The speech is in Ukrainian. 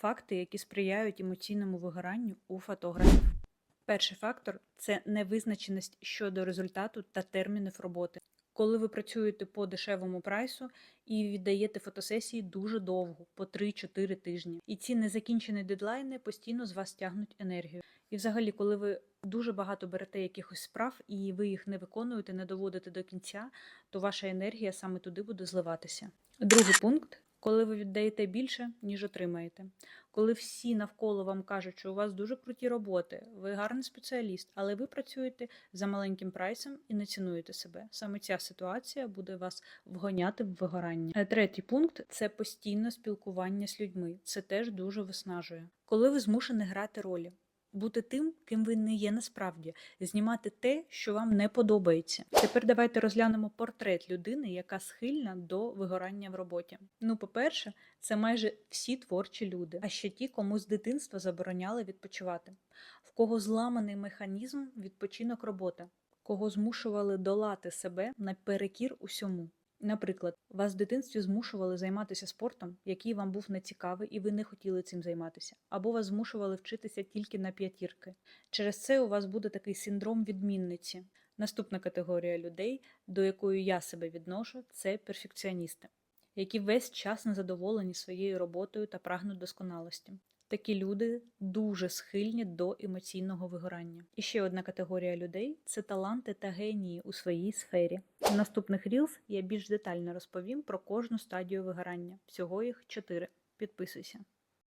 Факти, які сприяють емоційному вигоранню у фотографів. Перший фактор це невизначеність щодо результату та термінів роботи. Коли ви працюєте по дешевому прайсу і віддаєте фотосесії дуже довго, по 3-4 тижні, і ці незакінчені дедлайни постійно з вас тягнуть енергію. І взагалі, коли ви дуже багато берете якихось справ і ви їх не виконуєте, не доводите до кінця, то ваша енергія саме туди буде зливатися. Другий пункт. Коли ви віддаєте більше, ніж отримаєте. Коли всі навколо вам кажуть, що у вас дуже круті роботи, ви гарний спеціаліст, але ви працюєте за маленьким прайсом і не цінуєте себе. Саме ця ситуація буде вас вгоняти в вигорання. Е, Третій пункт це постійне спілкування з людьми. Це теж дуже виснажує. Коли ви змушені грати ролі. Бути тим, ким ви не є насправді, знімати те, що вам не подобається. Тепер давайте розглянемо портрет людини, яка схильна до вигорання в роботі. Ну, по-перше, це майже всі творчі люди, а ще ті, кому з дитинства забороняли відпочивати, в кого зламаний механізм відпочинок робота, кого змушували долати себе наперекір усьому. Наприклад, вас в дитинстві змушували займатися спортом, який вам був нецікавий, і ви не хотіли цим займатися, або вас змушували вчитися тільки на п'ятірки. Через це у вас буде такий синдром відмінниці. Наступна категорія людей, до якої я себе відношу, це перфекціоністи, які весь час незадоволені своєю роботою та прагнуть досконалості. Такі люди дуже схильні до емоційного вигорання. І ще одна категорія людей це таланти та генії у своїй сфері. В наступних Reels я більш детально розповім про кожну стадію вигорання. Всього їх чотири. Підписуйся.